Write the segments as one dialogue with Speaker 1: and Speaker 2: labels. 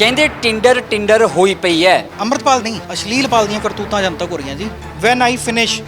Speaker 1: ਕਹਿੰਦੇ Tinder Tinder ਹੋਈ ਪਈ ਹੈ।
Speaker 2: ਅੰਮ੍ਰਿਤਪਾਲ ਨਹੀਂ ਅਸ਼ਲੀਲਪਾਲ ਦੀਆਂ ਕਰਤੂਤਾਂ ਜਨਤਕ ਹੋ ਰਹੀਆਂ ਜੀ। When I finish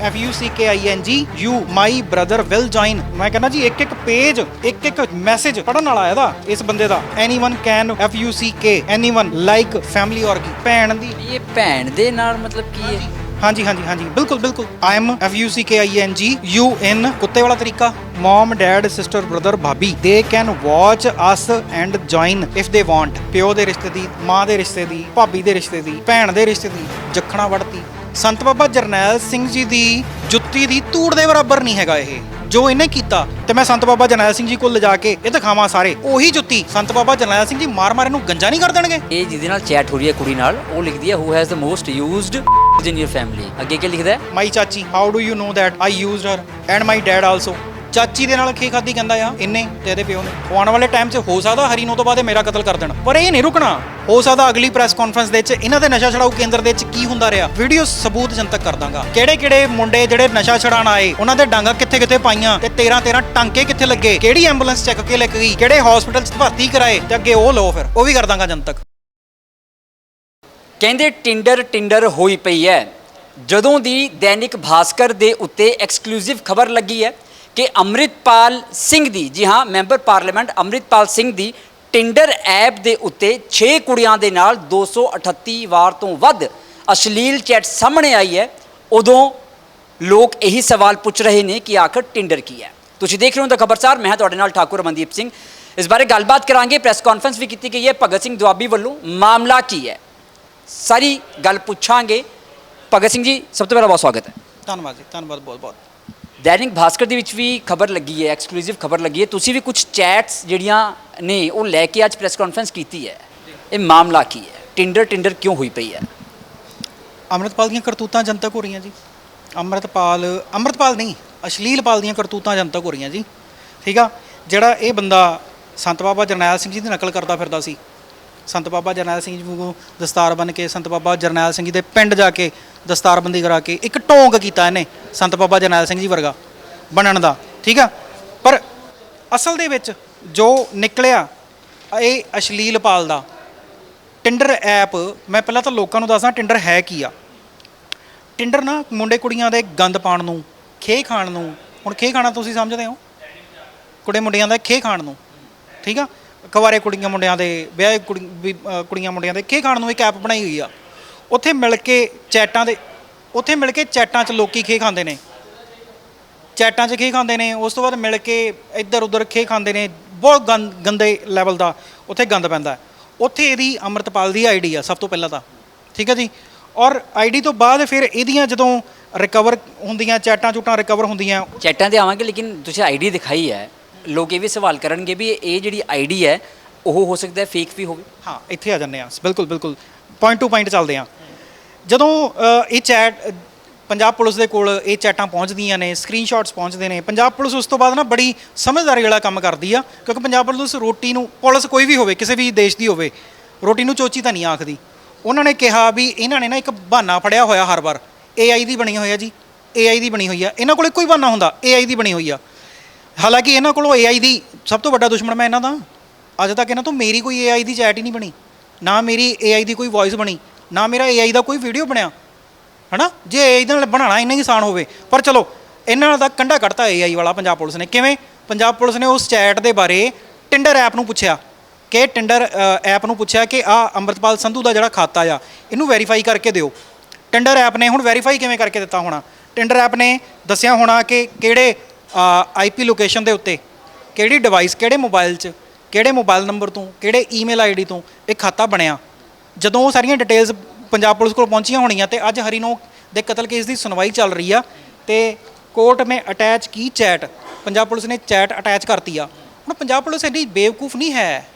Speaker 2: F U C K I N G you my brother will join ਮੈਂ ਕਹਿੰਦਾ ਜੀ ਇੱਕ ਇੱਕ ਪੇਜ ਇੱਕ ਇੱਕ ਮੈਸੇਜ ਪੜਨ ਵਾਲਾ ਇਹਦਾ ਇਸ ਬੰਦੇ ਦਾ। Anyone can F U C K anyone like family orgy ਭੈਣ ਦੀ।
Speaker 1: ਇਹ ਭੈਣ ਦੇ ਨਾਲ ਮਤਲਬ ਕੀ ਹੈ?
Speaker 2: ਹਾਂਜੀ ਹਾਂਜੀ ਹਾਂਜੀ। ਬਿਲਕੁਲ ਬਿਲਕੁਲ। I am F U C K I N G you in ਕੁੱਤੇ ਵਾਲਾ ਤਰੀਕਾ। ਮਮ ਡੈਡ ਸਿਸਟਰ ਬ੍ਰਦਰ ਭਾਬੀ they can watch us and join if they want ਪਿਓ ਦੇ ਰਿਸ਼ਤੇ ਦੀ, ਮਾਂ ਦੇ ਰਿਸ਼ਤੇ ਦੀ, ਭਾਬੀ ਦੇ ਰਿਸ਼ਤੇ ਦੀ, ਭੈਣ ਦੇ ਰਿਸ਼ਤੇ ਦੀ, ਜਖਣਾ ਵੜਤੀ ਸੰਤ ਬਾਬਾ ਜਰਨੈਲ ਸਿੰਘ ਜੀ ਦੀ ਜੁੱਤੀ ਦੀ ਧੂੜ ਦੇ ਬਰਾਬਰ ਨਹੀਂ ਹੈਗਾ ਇਹ। ਜੋ ਇਹਨੇ ਕੀਤਾ, ਤੇ ਮੈਂ ਸੰਤ ਬਾਬਾ ਜਰਨੈਲ ਸਿੰਘ ਜੀ ਕੋਲ ਲਿਜਾ ਕੇ ਇਹ ਦਿਖਾਵਾਂ ਸਾਰੇ। ਉਹੀ ਜੁੱਤੀ ਸੰਤ ਬਾਬਾ ਜਰਨੈਲ ਸਿੰਘ ਜੀ ਮਾਰ ਮਾਰ ਇਹਨੂੰ ਗੰਜਾ ਨਹੀਂ ਕਰ ਦੇਣਗੇ?
Speaker 1: ਇਹ ਜਿਹਦੇ ਨਾਲ ਚੈਟ ਹੋ ਰਹੀ ਹੈ ਕੁੜੀ ਨਾਲ, ਉਹ ਲਿਖਦੀ ਹੈ who has the most used in your family ਅੱਗੇ ਕੀ ਲਿਖਦਾ ਹੈ?
Speaker 2: ਮਾਈ ਚਾਚੀ how do you know that I used her and my dad also ਚਾਚੀ ਦੇ ਨਾਲ ਖੇ ਖਾਦੀ ਕਹਿੰਦਾ ਆ? ਇੰਨੇ ਤੇ ਇਹਦੇ ਪਿਓ ਨੇ। ਉਹ ਆਉਣ ਵਾਲੇ ਟਾਈਮ 'ਚ ਹੋ ਸਕਦਾ ਹਰੀ ਤੋਂ ਬਾਅਦ ਇਹ ਮੇਰਾ ਕਤਲ ਕਰ ਦੇਣ। ਪਰ ਇਹ ਨਹੀਂ ਰੁਕਣਾ। ਹੋ ਸਕਦਾ ਅਗਲੀ ਪ੍ਰੈਸ ਕਾਨਫਰੰਸ ਦੇ ਵਿੱਚ ਇਹਨਾਂ ਦੇ ਨਸ਼ਾ ਛਡਾਊ ਕੇਂਦਰ ਦੇ ਵਿੱਚ ਕੀ ਹੁੰਦਾ ਰਿਹਾ। ਵੀਡੀਓ ਸਬੂਤ ਜਨਤਕ ਕਰ ਦਾਂਗਾ। ਕਿਹੜੇ ਕਿਹੜੇ ਮੁੰਡੇ ਜਿਹੜੇ ਨਸ਼ਾ ਛਡਾਣ ਆਏ, ਉਹਨਾਂ ਦੇ ਡਾਂਗਾ ਕਿੱਥੇ ਕਿੱਥੇ ਪਾਈਆਂ ਤੇ 13 13 ਟਾਂਕੇ ਕਿੱਥੇ ਲੱਗੇ, ਕਿਹੜੀ ਐਂਬੂਲੈਂਸ ਚੱਕ ਕੇ ਲੈ ਗਈ, ਕਿਹੜੇ ਹਸਪੀਟਲ 'ਚ ਭਰਤੀ ਕਰਾਏ ਤੇ ਅੱਗੇ ਉਹ ਲਓ ਫਿਰ। ਉਹ ਵੀ ਕਰ ਦਾਂਗਾ ਜਨਤਕ।
Speaker 1: ਕਹਿੰਦੇ ਟਿੰਡਰ ਟਿੰਡਰ ਹੋਈ ਪਈ ਹੈ। ਜਦੋਂ ਦੀ ਦੈਨਿਕ ਭਾਸਕਰ ਦੇ ਉੱਤੇ ਐਕਸਕਲੂਸਿਵ ਖਬਰ ਲੱਗੀ ਹੈ ਕਿ ਅੰਮ੍ਰਿਤਪਾਲ ਸਿੰਘ ਦੀ, ਜੀ ਹਾਂ, ਮੈਂਬਰ ਪਾਰਲੀਮੈਂਟ ਅੰਮ੍ਰਿਤਪਾਲ ਸਿੰਘ ਦੀ ਟਿੰਡਰ ਐਪ ਦੇ ਉੱਤੇ 6 ਕੁੜੀਆਂ ਦੇ ਨਾਲ 238 ਵਾਰ ਤੋਂ ਵੱਧ ਅਸ਼ਲੀਲ ਚੈਟ ਸਾਹਮਣੇ ਆਈ ਹੈ। ਉਦੋਂ ਲੋਕ ਇਹੀ ਸਵਾਲ ਪੁੱਛ ਰਹੇ ਨੇ ਕਿ ਆਖਰ ਟਿੰਡਰ ਕੀ ਹੈ। ਤੁਸੀਂ ਦੇਖ ਰਹੇ ਹੋ ਤਾਂ ਖਬਰਸਾਰ, ਮੈਂ ਤੁਹਾਡੇ ਨਾਲ ਠਾਕੁਰ ਅਮਨਦੀਪ ਸਿੰਘ। ਇਸ ਬਾਰੇ ਗੱਲਬਾਤ ਕਰਾਂਗੇ ਪ੍ਰੈਸ ਕਾਨਫਰੰਸ ਵੀ ਕੀਤੀ ਗਈ ਹੈ। ਭਗਤ ਸਿੰਘ ਦੁਆਬੀ ਵੱਲੋਂ ਮਾਮਲਾ ਕੀ ਹੈ? ਸਾਰੀ ਗੱਲ ਪੁੱਛਾਂਗੇ। ਭਗਤ ਸਿੰਘ ਜੀ ਸਭ ਤੋਂ ਪਹਿਲਾਂ ਬਹੁਤ ਸਵਾਗਤ ਹੈ।
Speaker 2: ਧੰਨਵਾਦ ਜੀ ਧੰਨਵਾਦ ਬਹੁਤ ਬਹੁਤ।
Speaker 1: ਦੈਨਿਕ ਭਾਸਕਰ ਦੇ ਵਿੱਚ ਵੀ ਖਬਰ ਲੱਗੀ ਹੈ ਐਕਸਕਲੂਸਿਵ ਖਬਰ ਲੱਗੀ ਹੈ। ਤੁਸੀਂ ਵੀ ਕੁਝ ਚੈਟਸ ਜਿਹੜੀਆਂ ਨੇ ਉਹ ਲੈ ਕੇ ਅੱਜ ਪ੍ਰੈਸ ਕਾਨਫਰੰਸ ਕੀਤੀ ਹੈ। ਇਹ ਮਾਮਲਾ ਕੀ ਹੈ? ਟਿੰਡਰ ਟਿੰਡਰ ਕਿਉਂ ਹੋਈ ਪਈ ਹੈ?
Speaker 2: ਅੰਮ੍ਰਿਤਪਾਲ ਦੀਆਂ ਕਰਤੂਤਾਂ ਜਨਤਕ ਹੋ ਰਹੀਆਂ ਜੀ। ਅੰਮ੍ਰਿਤਪਾਲ ਅੰਮ੍ਰਿਤਪਾਲ ਨਹੀਂ ਅਸ਼ਲੀਲਪਾਲ ਦੀਆਂ ਕਰਤੂਤਾਂ ਜਨਤਕ ਹੋ ਰਹੀਆਂ ਜੀ। ਠੀਕ ਆ? ਜਿਹੜਾ ਇਹ ਬੰਦਾ ਸੰਤ ਬਾਬਾ ਜਰਨੈਲ ਸਿੰਘ ਜੀ ਦੀ ਨਕਲ ਕਰਦਾ ਫਿਰਦਾ ਸੀ ਸੰਤ ਬਾਬਾ ਜਰਨੈਲ ਸਿੰਘ ਜੀ ਵਾਂਗੂ ਦਸਤਾਰ ਬਨ ਕੇ ਸੰਤ ਬਾਬਾ ਜਰਨੈਲ ਸਿੰਘ ਜੀ ਦੇ ਪਿੰਡ ਜਾ ਕੇ ਦਸਤਾਰਬੰਦੀ ਕਰਾ ਕੇ ਇੱਕ ਟੋਂਗ ਕੀਤਾ ਇਹਨੇ ਸੰਤ ਬਾਬਾ ਜਰਨੈਲ ਸਿੰਘ ਜੀ ਵਰਗਾ ਬਣਨ ਦਾ, ਠੀਕ ਆ? ਪਰ ਅਸਲ ਦੇ ਵਿੱਚ ਜੋ ਨਿਕਲਿਆ, ਇਹ ਅਸ਼ਲੀਲਪਾਲ ਦਾ ਟਿੰਡਰ ਐਪ ਮੈਂ ਪਹਿਲਾਂ ਤਾਂ ਲੋਕਾਂ ਨੂੰ ਦੱਸਦਾ ਟਿੰਡਰ ਹੈ ਕੀ ਆ? ਟਿੰਡਰ ਨਾ ਮੁੰਡੇ ਕੁੜੀਆਂ ਦੇ ਗੰਦ ਪਾਣ ਨੂੰ ਖੇ ਖਾਣ ਨੂੰ, ਹੁਣ ਖੇ ਖਾਣਾ ਤੁਸੀਂ ਸਮਝਦੇ ਹੋ? ਕੁੜੇ ਮੁੰਡਿਆਂ ਦਾ ਖੇ ਖਾਣ ਨੂੰ, ਠੀਕ ਆ? ਕੁਵਾਰੇ ਕੁੜੀਆਂ ਮੁੰਡਿਆਂ ਦੇ ਵਿਆਹੇ ਕੁੜੀ- ਵੀ, ਅ, ਕੁੜੀਆਂ ਮੁੰਡਿਆਂ ਦੇ ਖੇ ਖਾਣ ਨੂੰ ਇੱਕ ਐਪ ਬਣਾਈ ਹੋਈ ਆ? ਉੱਥੇ ਮਿਲ ਕੇ ਚੈਟਾਂ ਦੇ ਉੱਥੇ ਮਿਲ ਕੇ ਚੈਟਾਂ 'ਚ ਲੋਕੀ ਖੇ ਖਾਂਦੇ ਨੇ? ਚੈਟਾਂ 'ਚ ਖੇ ਖਾਂਦੇ ਨੇ? ਉਸ ਤੋਂ ਬਾਅਦ ਮਿਲ ਕੇ ਇੱਧਰ ਉੱਧਰ ਖੇ ਖਾਂਦੇ ਨੇ? ਬਹੁਤ ਗੰ ਗੰਦੇ ਲੈਵਲ ਦਾ ਉੱਥੇ ਗੰਦ ਪੈਂਦਾ। ਹੈ। ਉੱਥੇ ਇਹਦੀ ਅੰਮ੍ਰਿਤਪਾਲ ਦੀ ਆਈਡੀ ਆ ਸਭ ਤੋਂ ਪਹਿਲਾਂ ਤਾਂ। ਠੀਕ ਹੈ ਜੀ? ਔਰ ਆਈਡੀ ਤੋਂ ਬਾਅਦ ਫਿਰ ਇਹਦੀਆਂ ਜਦੋਂ ਰਿਕਵਰ ਹੁੰਦੀਆਂ ਚੈਟਾਂ ਚੂਟਾਂ ਰਿਕਵਰ ਹੁੰਦੀਆਂ
Speaker 1: ਚੈਟਾਂ ਤੇ ਆਵਾਂਗੇ ਲੇਕਿਨ ਤੁਸੀਂ ਆਈਡੀ ਦਿਖਾਈ ਹੈ। ਲੋਕ ਇਹ ਵੀ ਸਵਾਲ ਕਰਨਗੇ ਵੀ ਇਹ ਜਿਹੜੀ ਆਈਡੀ ਹੈ ਉਹ ਹੋ ਸਕਦਾ ਹੈ ਫੇਕ ਵੀ ਹੋਵੇ।
Speaker 2: ਹਾਂ ਇੱਥੇ ਆ ਜੰਨੇ ਆ ਬਿਲਕੁਲ ਬਿਲਕੁਲ। ਪੁਆਇੰਟ ਟੂ ਪੁਆਇੰਟ ਚੱਲਦੇ ਆ ਜਦੋਂ ਅ, ਇਹ ਚੈਟ ਪੰਜਾਬ ਪੁਲਿਸ ਦੇ ਕੋਲ ਇਹ ਚੈਟਾਂ ਪਹੁੰਚਦੀਆਂ ਨੇ ਸਕਰੀਨਸ਼ਾਟਸ ਪਹੁੰਚਦੇ ਨੇ ਪੰਜਾਬ ਪੁਲਿਸ ਉਸ ਤੋਂ ਬਾਅਦ ਨਾ ਬੜੀ ਸਮਝਦਾਰੀ ਵਾਲਾ ਕੰਮ ਕਰਦੀ ਆ ਕਿਉਂਕਿ ਪੰਜਾਬ ਪੁਲਿਸ ਰੋਟੀ ਨੂੰ ਪੁਲਿਸ ਕੋਈ ਵੀ ਹੋਵੇ ਕਿਸੇ ਵੀ ਦੇਸ਼ ਦੀ ਹੋਵੇ ਰੋਟੀ ਨੂੰ ਚੋਚੀ ਤਾਂ ਨਹੀਂ ਆਖਦੀ। ਉਹਨਾਂ ਨੇ ਕਿਹਾ ਵੀ ਇਹਨਾਂ ਨੇ ਨਾ ਇੱਕ ਬਹਾਨਾ ਫੜਿਆ ਹੋਇਆ ਹਰ ਵਾਰ। AI ਦੀ ਬਣੀ ਹੋਈ ਆ ਜੀ। AI ਦੀ ਬਣੀ ਹੋਈ ਆ। ਇਹਨਾਂ ਕੋਲ ਇੱਕੋ ਹੀ ਬਹਾਨਾ ਹੁੰਦਾ। AI ਦੀ ਬਣੀ ਹੋਈ ਆ। ਹਾਲਾਂਕਿ ਇਹਨਾਂ ਕੋਲੋਂ AI ਦੀ ਸਭ ਤੋਂ ਵੱਡਾ ਦੁਸ਼ਮਣ ਮੈਂ ਇਹਨਾਂ ਦਾ। ਅੱਜ ਤੱਕ ਇਹਨਾਂ ਤੋਂ ਮੇਰੀ ਕੋਈ AI ਦੀ ਚੈਟ ਹੀ ਨਹੀਂ ਬਣੀ। ਨਾ ਮੇਰੀ AI ਦੀ ਕੋਈ ਵੌਇਸ ਬਣੀ, ਨਾ ਮੇਰਾ AI ਦਾ ਕੋਈ ਵੀਡੀਓ ਬਣਿਆ। ਹਨਾ? ਜੇ AI ਦੇ ਨਾਲ ਬਣਾਉਣਾ ਇੰਨਾ ਹੀ ਆਸਾਨ ਹੋਵੇ। ਪਰ ਚਲੋ, ਇਹਨਾਂ ਦਾ ਕੰਡਾ ਕੱਢਤਾ AI ਵਾਲਾ ਪੰਜਾਬ ਪੁਲਿਸ ਨੇ। ਕਿਵੇਂ? ਪੰਜਾਬ ਪੁਲਿਸ ਨੇ ਉਸ ਚੈਟ ਦੇ ਬਾਰੇ ਟਿੰਡਰ ਐਪ ਨੂੰ ਪੁੱਛਿਆ। ਕਿ ਟਿੰਡਰ ਐਪ ਨੂੰ ਪੁੱਛਿਆ ਕਿ ਆ ਅੰਮ੍ਰਿਤਪਾਲ ਸੰਧੂ ਦਾ ਜਿਹੜਾ ਖਾਤਾ ਆ, ਇਹਨੂੰ ਵੈਰੀਫਾਈ ਕਰਕੇ ਦਿਓ। ਟਿੰਡਰ ਐਪ ਨੇ ਹੁਣ ਵੈਰੀਫਾਈ ਕਿਵੇਂ ਕਰਕੇ ਦਿੱਤਾ ਹੋਣਾ? ਟਿੰਡਰ ਐਪ ਨੇ ਦੱਸਿਆ ਹੋਣਾ ਕਿ ਕਿਹੜੇ ਆਈਪੀ ਲੋਕੇਸ਼ਨ ਦੇ ਉੱਤੇ ਕਿਹੜੀ ਡਿਵਾਈਸ ਕਿਹੜੇ ਮੋਬਾਈਲ 'ਚ, ਕਿਹੜੇ ਮੋਬਾਈਲ ਨੰਬਰ ਤੋਂ, ਕਿਹੜੇ ਈਮੇਲ ਆਈਡੀ ਤੋਂ ਇਹ ਖਾਤਾ ਬਣਿਆ। ਜਦੋਂ ਉਹ ਸਾਰੀਆਂ ਡਿਟੇਲਸ ਪੰਜਾਬ ਪੁਲਿਸ ਕੋਲ ਪਹੁੰਚੀਆਂ ਹੋਣੀਆਂ ਤੇ ਅੱਜ ਹਰੀਨੋ ਦੇ ਕਤਲ ਕੇਸ ਦੀ ਸੁਣਵਾਈ ਚੱਲ ਰਹੀ ਆ ਤੇ ਕੋਰਟ ਮੇ ਅਟੈਚ ਕੀ ਚੈਟ ਪੰਜਾਬ ਪੁਲਿਸ ਨੇ ਚੈਟ ਅਟੈਚ ਕਰਤੀ ਆ। ਹੁਣ ਪੰਜਾਬ ਪੁਲਿਸ ਐਡੀ ਬੇਵਕੂਫ ਨਹੀਂ ਹੈ।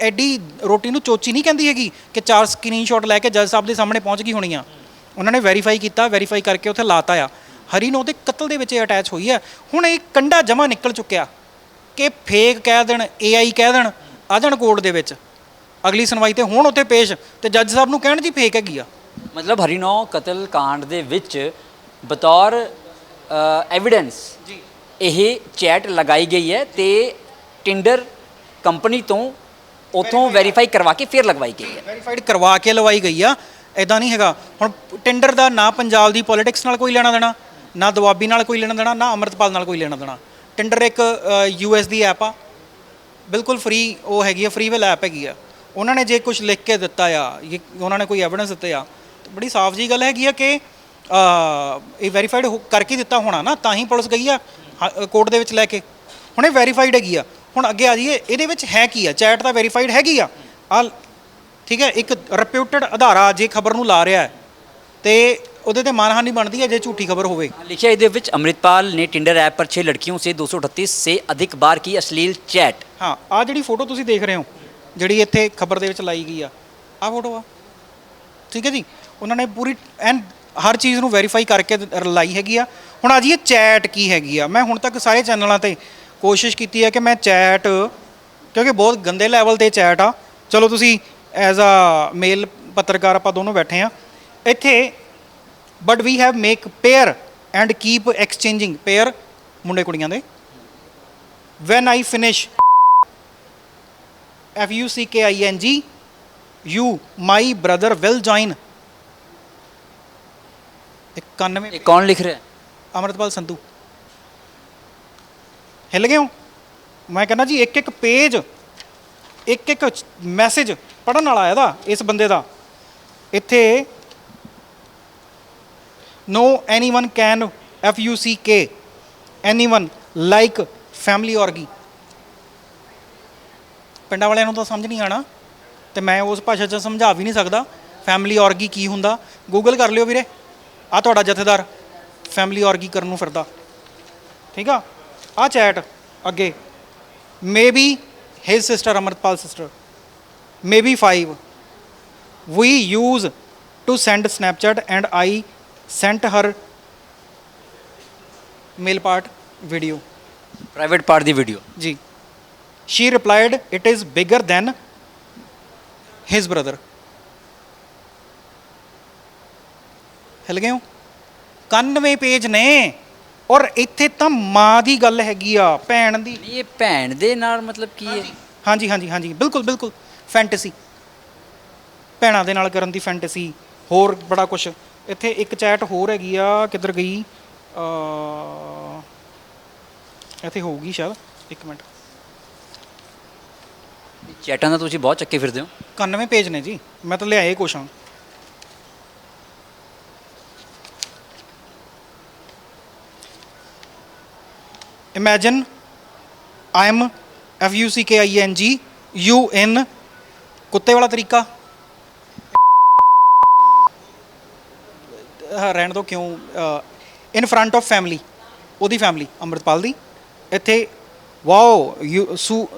Speaker 2: ਐਡੀ ਰੋਟੀ ਨੂੰ ਚੋਚੀ ਨਹੀਂ ਕਹਿੰਦੀ ਹੈਗੀ ਕਿ ਚਾਰ ਸਕਰੀਨਸ਼ਾਟ ਲੈ ਕੇ ਜੱਜ ਸਾਹਿਬ ਦੇ ਸਾਹਮਣੇ ਪਹੁੰਚ ਗਈ ਹੋਣੀ ਆ। ਉਹਨਾਂ ਨੇ ਵੈਰੀਫਾਈ ਕੀਤਾ ਵੈਰੀਫਾਈ ਕਰਕੇ ਉੱਥੇ ਲਾਤਾ ਆ। ਹਰੀਨੋ ਦੇ ਕਤਲ ਦੇ ਵਿੱਚ ਅਟੈਚ ਹੋਈ ਆ ਹੁਣ ਇਹ ਕੰਡਾ ਜਮਾ ਨਿਕਲ ਚੁੱਕਿਆ ਕਿ ਫੇਕ ਕਹਿ ਦੇਣ AI ਕਹਿ ਦੇਣ ਆ ਜਾਣ ਕੋਰਟ ਦੇ ਵਿੱਚ। ਅਗਲੀ ਸੁਣਵਾਈ ਤੇ ਹੁਣ ਉੱਥੇ ਪੇਸ਼ ਤੇ ਜੱਜ ਸਾਹਿਬ ਨੂੰ ਕਹਿਣ ਜੀ ਫੇਕ ਹੈਗੀ ਆ।
Speaker 1: ਮਤਲਬ ਹਰੀਨੋ ਕਤਲ ਕਾਂਡ ਦੇ ਵਿੱਚ ਬਤੌਰ ਐਵੀਡੈਂਸ
Speaker 2: ਜੀ।
Speaker 1: ਇਹ ਚੈਟ ਲਗਾਈ ਗਈ ਹੈ ਤੇ ਟਿੰਡਰ ਕੰਪਨੀ ਤੋਂ ਉਥੋਂ ਵੈਰੀਫਾਈ ਕਰਵਾ ਕੇ ਫਿਰ ਲਗਵਾਈ ਗਈ ਹੈ।
Speaker 2: ਵੈਰੀਫਾਈਡ ਕਰਵਾ ਕੇ ਲਵਾਈ ਗਈ ਆ। ਐਦਾਂ ਨਹੀਂ ਹੈਗਾ। ਹੁਣ ਟੈਂਡਰ ਦਾ ਨਾ ਪੰਜਾਬ ਦੀ ਪੋਲਿਟਿਕਸ ਨਾਲ ਕੋਈ ਲੈਣਾ ਦੇਣਾ। ਨਾ ਦੁਆਬੀ ਨਾਲ ਕੋਈ ਲੈਣਾ ਦੇਣਾ, ਨਾ ਅਮਰਤਪਾਲ ਨਾਲ ਕੋਈ ਲੈਣਾ ਦੇਣਾ। ਟੈਂਡਰ ਇੱਕ ਯੂਐਸ ਦੀ ਐਪ ਆ। ਬਿਲਕੁਲ ਫ੍ਰੀ ਉਹ ਹੈਗੀ ਆ ਫ੍ਰੀ ਵਿਲ ਐਪ ਹੈਗੀ ਆ। ਉਹਨਾਂ ਨੇ ਜੇ ਕੁਝ ਲਿਖ ਕੇ ਦਿੱਤਾ ਆ ਇਹ ਉਹਨਾਂ ਨੇ ਕੋਈ ਐਵੀਡੈਂਸ ਦਿੱਤੇ ਆ, ਤਾਂ ਬੜੀ ਸਾਫ਼ ਜੀ ਗੱਲ ਹੈਗੀ ਆ ਕਿ ਇਹ ਵੈਰੀਫਾਈਡ ਕਰਕੇ ਦਿੱਤਾ ਹੋਣਾ ਨਾ, ਤਾਂ ਹੀ ਪੁਲਿਸ ਗਈ ਆ ਕੋਰਟ ਦੇ ਵਿੱਚ ਲੈ ਕੇ। ਹੁਣ ਇਹ ਵੈਰੀਫਾਈਡ ਹੈਗੀ ਆ। ਹੁਣ ਅੱਗੇ ਆ ਜਾਈਏ, ਇਹਦੇ ਵਿੱਚ ਹੈ ਕੀ ਆ? ਚੈਟ ਤਾਂ ਵੈਰੀਫਾਈਡ ਹੈਗੀ ਆ। ਆ ਠੀਕ ਹੈ, ਇੱਕ ਰੈਪਿਊਟਡ ਅਧਾਰਾ ਜੇ ਖਬਰ ਨੂੰ ਲਾ ਰਿਹਾ ਹੈ, ਤੇ ਉਹਦੇ ਤੇ ਮਾਨਹਾਨੀ ਬਣਦੀ ਹੈ ਜੇ ਝੂਠੀ ਖਬਰ ਹੋਵੇ
Speaker 1: लिखा है ਇਹਦੇ ਵਿੱਚ अमृतपाल ने टिंडर ऐप पर छह लड़कियों से 238 से अधिक बार की अश्लील चैट
Speaker 2: ਹਾਂ ਆ ਜਿਹੜੀ ਫੋਟੋ ਤੁਸੀਂ ਦੇਖ ਰਹੇ ਹੋ ਜਿਹੜੀ ਇੱਥੇ ਖਬਰ ਦੇ ਵਿੱਚ ਲਾਈ ਗਈ ਆ ਆ ਫੋਟੋ ਆ ਠੀਕ ਹੈ ਜੀ ਉਹਨਾਂ ਨੇ ਪੂਰੀ ਐਨ ਹਰ ਚੀਜ਼ ਨੂੰ ਵੈਰੀਫਾਈ ਕਰਕੇ ਦ- ਲਾਈ ਹੈਗੀ ਆ ਹੁਣ ਆ ਜੀ ਇਹ ਚੈਟ ਕੀ ਹੈਗੀ ਆ ਮੈਂ ਹੁਣ ਤੱਕ ਸਾਰੇ ਚੈਨਲਾਂ ਤੇ ਕੋਸ਼ਿਸ਼ ਕੀਤੀ ਹੈ ਕਿ ਮੈਂ ਚੈਟ ਕਿਉਂਕਿ ਬਹੁਤ ਗੰਦੇ ਲੈਵਲ ਤੇ ਚੈਟ ਆ ਚਲੋ ਤੁਸੀਂ ਐਜ਼ ਅ ਮੇਲ ਪੱਤਰਕਾਰ ਆਪਾਂ ਦੋਨੋਂ ਬੈਠੇ ਆ ਇੱਥੇ but we have make pair and keep exchanging pair ਮੁੰਡੇ ਕੁੜੀਆਂ ਦੇ। When I finish F U C K I N G you my brother will join 91
Speaker 1: ਇਹ ਕੌਣ ਲਿਖ ਰਿਹਾ ਹੈ?
Speaker 2: ਅਮਰਤਪਾਲ ਸੰਧੂ। ਹਿੱਲ ਗਏ ਹੋ? ਮੈਂ ਕਹਿੰਦਾ ਜੀ ਇੱਕ ਇੱਕ ਪੇਜ ਇੱਕ ਇੱਕ ਮੈਸੇਜ ਪੜਨ ਵਾਲਾ ਇਹਦਾ ਇਸ ਬੰਦੇ ਦਾ। ਇੱਥੇ no anyone can, f u c k, anyone like family orgy. ਪਿੰਡਾਂ ਵਾਲਿਆਂ ਨੂੰ ਤਾਂ ਸਮਝ ਨਹੀਂ ਆਣਾ, ਤੇ ਮੈਂ ਉਸ ਭਾਸ਼ਾ 'ਚ ਸਮਝਾ ਵੀ ਨਹੀਂ ਸਕਦਾ ਫੈਮਿਲੀ ਔਰਗੀ ਕੀ ਹੁੰਦਾ। ਗੂਗਲ ਕਰ ਲਿਓ ਵੀਰੇ ਆ ਤੁਹਾਡਾ ਜਥੇਦਾਰ ਫੈਮਿਲੀ ਔਰਗੀ ਕਰਨ ਨੂੰ ਫਿਰਦਾ। ਠੀਕ ਆ? ਆ ਚੈਟ ਅੱਗੇ। Maybe his sister Amarpal sister maybe 5 we use to send snapchat and i sent her male part video.
Speaker 1: private part ਦੀ ਵੀਡੀਓ।
Speaker 2: ਜੀ। She replied, It is bigger than his brother. ਹਿਲ ਗਏ ਹੋ? 91 ਪੇਜ ਨੇ। ਔਰ ਇੱਥੇ ਤਾਂ ਮਾਂ ਦੀ ਗੱਲ ਹੈਗੀ ਆ ਭੈਣ ਦੀ।
Speaker 1: ਇਹ ਭੈਣ ਦੇ ਨਾਲ ਮਤਲਬ ਕੀ ਹੈ?
Speaker 2: ਹਾਂਜੀ ਹਾਂਜੀ ਹਾਂਜੀ। ਬਿਲਕੁਲ ਬਿਲਕੁਲ। ਫੈਂਟੇਸੀ ਭੈਣਾਂ ਦੇ ਨਾਲ ਕਰਨ ਦੀ ਫੈਂਟਸੀ ਹੋਰ ਬੜਾ ਕੁਝ ਇੱਥੇ ਇੱਕ ਚੈਟ ਹੋਰ ਹੈਗੀ ਆ ਕਿੱਧਰ ਗਈ? ਅ ਇੱਥੇ ਹੋਊਗੀ ਸ਼ਾਇਦ ਇੱਕ ਮਿੰਟ।
Speaker 1: ਚੈਟਾਂ ਦਾ ਤੁਸੀਂ ਬਹੁਤ ਚੱਕੇ ਫਿਰਦੇ ਹੋ।
Speaker 2: 91 ਪੇਜ ਨੇ ਜੀ ਮੈਂ ਤਾਂ ਲਿਆਏ ਕੁਛ ਹਾਂ imagine I am F U C K I N G you in ਕੁੱਤੇ ਵਾਲਾ ਤਰੀਕਾ। ਆਹ ਰਹਿਣ ਦੋ ਕਿਉਂ ਇਨ ਫਰੰਟ ਆਫ ਫੈਮਿਲੀ ਉਹਦੀ ਫੈਮਿਲੀ ਅੰਮ੍ਰਿਤਪਾਲ ਦੀ ਇੱਥੇ wow you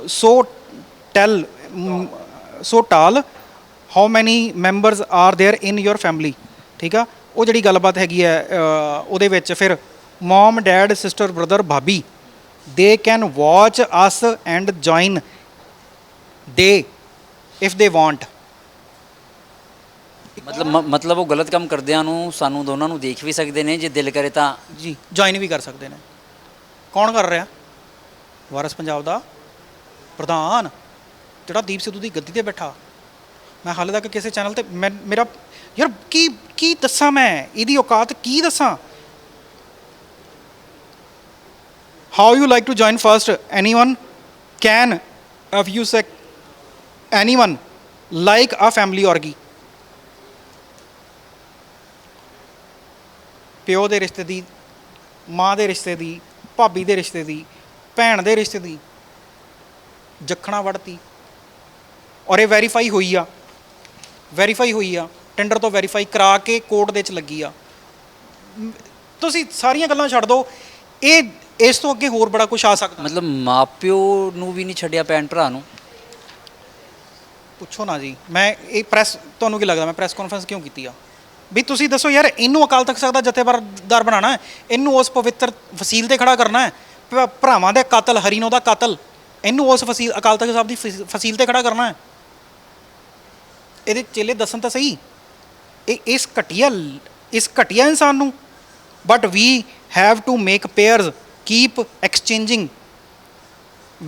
Speaker 2: so tell so tall how many members are there in your family ਠੀਕ ਆ ਉਹ ਜਿਹੜੀ ਗੱਲਬਾਤ ਹੈਗੀ ਹੈ ਅ, ਉਹਦੇ ਵਿੱਚ ਫਿਰ ਮਮ dad sister brother bhabhi they can watch us and join them if they want
Speaker 1: ਮਤਲਬ ਮ- ਮਤਲਬ ਉਹ ਗਲਤ ਕੰਮ ਕਰਦਿਆਂ ਨੂੰ, ਸਾਨੂੰ ਦੋਨਾਂ ਨੂੰ ਦੇਖ ਵੀ ਸਕਦੇ ਨੇ, ਜੇ ਦਿਲ ਕਰੇ ਤਾਂ।
Speaker 2: ਜੀ ਜੁਆਇਨ ਵੀ ਕਰ ਸਕਦੇ ਨੇ। ਕੌਣ ਕਰ ਰਿਹਾ? ਵਾਰਸ ਪੰਜਾਬ ਦਾ ਪ੍ਰਧਾਨ, ਜਿਹੜਾ ਦੀਪ ਸਿੱਧੂ ਦੀ ਗੱਦੀ ਤੇ ਬੈਠਾ। ਮੈਂ ਹਾਲੇ ਤੱਕ ਕਿਸੇ ਚੈਨਲ ਤੇ, ਮੈਂ, ਮੇਰਾ, ਯਾਰ ਕੀ ਕੀ ਦੱਸਾਂ ਮੈਂ? ਇਹਦੀ ਔਕਾਤ ਕੀ ਦੱਸਾਂ? How you like to join first anyone can if you say anyone like a family orgy ਪਿਓ ਦੇ ਰਿਸ਼ਤੇ ਦੀ ਮਾਂ ਦੇ ਰਿਸ਼ਤੇ ਦੀ ਭਾਬੀ ਦੇ ਰਿਸ਼ਤੇ ਦੀ ਭੈਣ ਦੇ ਰਿਸ਼ਤੇ ਦੀ ਜਖਣਾ ਵੜਤੀ ਔਰ ਇਹ ਵੈਰੀਫਾਈ ਹੋਈ ਆ ਵੈਰੀਫਾਈ ਹੋਈ ਆ ਟੈਂਡਰ ਤੋਂ ਵੈਰੀਫਾਈ ਕਰਾ ਕੇ ਕੋਰਟ ਦੇ ਚ ਲੱਗੀ ਆ। ਤੁਸੀਂ ਸਾਰੀਆਂ ਗੱਲਾਂ ਛੱਡ ਦਿਓ ਇਹ ਇਸ ਤੋਂ ਅੱਗੇ ਹੋਰ ਬੜਾ ਕੁਝ ਆ ਸਕਦਾ।
Speaker 1: ਮਤਲਬ ਮਾਪਿਓ ਨੂੰ ਵੀ ਨਹੀਂ ਛੱਡਿਆ ਭੈਣ ਭਰਾ ਨੂੰ?
Speaker 2: ਪੁੱਛੋ ਨਾ ਜੀ ਮੈਂ ਇਹ ਪ੍ਰੈਸ ਤੁਹਾਨੂੰ ਕੀ ਲੱਗਦਾ ਮੈਂ ਪ੍ਰੈਸ ਕਾਨਫਰੰਸ ਕਿਉਂ ਕੀਤੀ ਆ? ਵੀ ਤੁਸੀਂ ਦੱਸੋ ਯਾਰ, ਇਹਨੂੰ ਅਕਾਲ ਤਖਤ ਸਾਹਿਬ ਦਾ ਜਥੇਦਾਰ ਬਣਾਉਣਾ ਹੈ, ਇਹਨੂੰ ਉਸ ਪਵਿੱਤਰ ਫਸੀਲ ਤੇ ਖੜਾ ਕਰਨਾ ਹੈ ਭ- ਭਰਾਵਾਂ ਦੇ ਕਾਤਲ, ਹਰੀਨੋ ਦਾ ਕਾਤਲ, ਇਹਨੂੰ ਉਸ ਫਸੀਲ ਅਕਾਲ ਤਖਤ ਸਾਹਿਬ ਦੀ ਫਸ- ਫਸੀਲ ਤੇ ਖੜਾ ਕਰਨਾ ਹੈ। ਇਹਦੇ ਚੇਲੇ ਦੱਸਣ ਤਾਂ ਸਹੀ, ਇਹ ਇਸ ਘਟੀਆ ਇਸ ਘਟੀਆ ਇਨਸਾਨ ਨੂੰ but we have to make pairs keep exchanging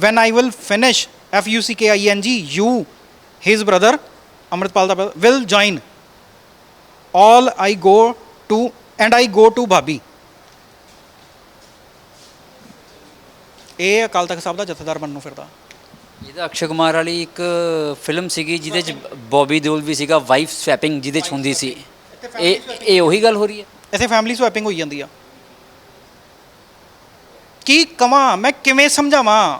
Speaker 2: when I will finish, F U C K I N G, you his brother Amritpal the will join all I go to and I go to bhabhi. ਇਹ ਅਕਾਲ ਤਖਤ ਸਾਹਿਬ ਦਾ ਜਥੇਦਾਰ ਬਣਨ ਨੂੰ ਫਿਰਦਾ।
Speaker 1: ਇਹਦਾ ਅਕਸ਼ੇ ਕੁਮਾਰ ਵਾਲੀ ਇੱਕ film ਸੀਗੀ ਜਿਹਦੇ ਚ ਬੌਬੀ ਦਿਓਲ ਵੀ ਸੀਗਾ ਵਾਈਫ ਸਵੈਪਿੰਗ ਜਿਹਦੇ ਚ ਹੁੰਦੀ ਸੀ। ਇਹ ਇਹ ਉਹੀ ਗੱਲ ਹੋ ਰਹੀ ਹੈ?
Speaker 2: ਇੱਥੇ ਫੈਮਿਲੀ ਸਵੈਪਿੰਗ ਹੋਈ ਜਾਂਦੀ ਆ। ਕੀ ਕਵਾਂ ਮੈਂ ਕਿਵੇਂ ਸਮਝਾਵਾਂ?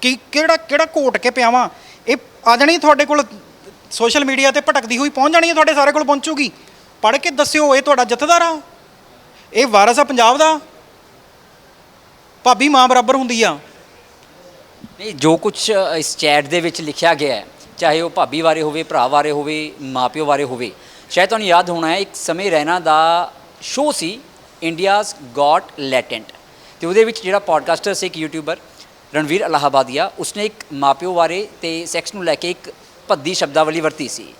Speaker 2: ਕਿ ਕਿਹੜਾ ਕਿਹੜਾ ਘੋਟ ਕੇ ਪਿਆਵਾਂ? ਇਹ ਆ ਜਾਣੀ ਤੁਹਾਡੇ ਕੋਲ ਸੋਸ਼ਲ ਮੀਡੀਆ ਤੇ ਭਟਕਦੀ ਹੋਈ ਪਹੁੰਚ ਜਾਣੀ ਹੈ ਤੁਹਾਡੇ ਸਾਰੇ ਕੋਲ ਪਹੁੰਚੂਗੀ। ਪੜ੍ਹ ਕੇ ਦੱਸਿਓ, ਇਹ ਤੁਹਾਡਾ ਜਥੇਦਾਰ ਆ। ਇਹ ਵਾਰਸ ਆ ਪੰਜਾਬ ਦਾ। ਭਾਬੀ ਮਾਂ ਬਰਾਬਰ ਹੁੰਦੀ ਆ।
Speaker 1: ਨਹੀਂ, ਜੋ ਕੁਝ ਇਸ ਚੈਟ ਦੇ ਵਿੱਚ ਲਿਖਿਆ ਗਿਆ ਹੈ, ਚਾਹੇ ਉਹ ਭਾਬੀ ਬਾਰੇ ਹੋਵੇ, ਭਰਾ ਬਾਰੇ ਹੋਵੇ, ਮਾਪਿਓ ਬਾਰੇ ਹੋਵੇ, ਸ਼ਾਇਦ ਤੁਹਾਨੂੰ ਯਾਦ ਹੋਣਾ ਹੈ, ਇੱਕ ਸਮੇਂ ਰਹਿਣਾ ਦਾ ਸ਼ੋਅ ਸੀ, ਇੰਡੀਆਜ਼ ਗॉट ਲੈਟੈਂਟ। ਤੇ ਉਹਦੇ ਵਿੱਚ ਜਿਹੜਾ ਪੋਡਕਾਸਟਰ ਸੀ, ਇੱਕ ਯੂਟਿਊਬਰ, ਰਣਵੀਰ ਅਲਾਹਾਬਾਦੀਆ, ਉਸਨੇ ਇੱਕ ਮਾਪਿਓ ਬਾਰੇ ਤੇ ਸੈਕਸ ਨੂੰ ਲੈ ਕੇ ਇੱਕ ਭੱਦੀ ਸ਼ਬਦਾਵਲੀ ਵਰਤੀ ਸੀ,